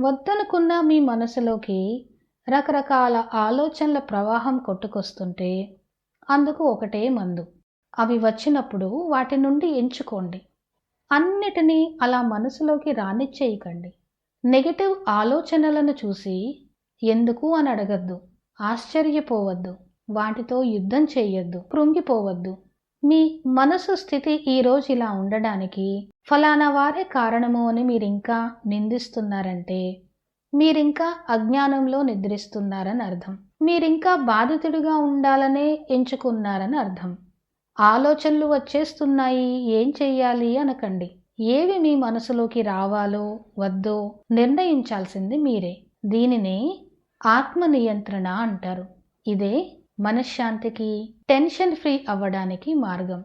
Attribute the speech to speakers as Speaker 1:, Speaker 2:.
Speaker 1: వద్దనుకున్న మీ మనసులోకి రకరకాల ఆలోచనల ప్రవాహం కొట్టుకొస్తుంటే అందుకు ఒకటే మందు. అవి వచ్చినప్పుడు వాటి నుండి ఎంచుకోండి. అన్నిటినీ అలా మనసులోకి రానిచ్చేయకండి. నెగటివ్ ఆలోచనలను చూసి ఎందుకు అని అడగద్దు. ఆశ్చర్యపోవద్దు. వాటితో యుద్ధం చేయొద్దు. కృంగిపోవద్దు. మీ మనసు స్థితి ఈరోజు ఇలా ఉండడానికి ఫలానా వారే కారణము అని మీరింకా నిందిస్తున్నారంటే మీరింకా అజ్ఞానంలో నిద్రిస్తున్నారని అర్థం. మీరింకా బాధితుడిగా ఉండాలనే ఎంచుకున్నారని అర్థం. ఆలోచనలు వచ్చేస్తున్నాయి ఏం చెయ్యాలి అనకండి. ఏవి మీ మనసులోకి రావాలో వద్దో నిర్ణయించాల్సింది మీరే. దీనినే ఆత్మ నియంత్రణ అంటారు. ఇదే మనశ్శాంతికి టెన్షన్ ఫ్రీ అవ్వడానికి మార్గం.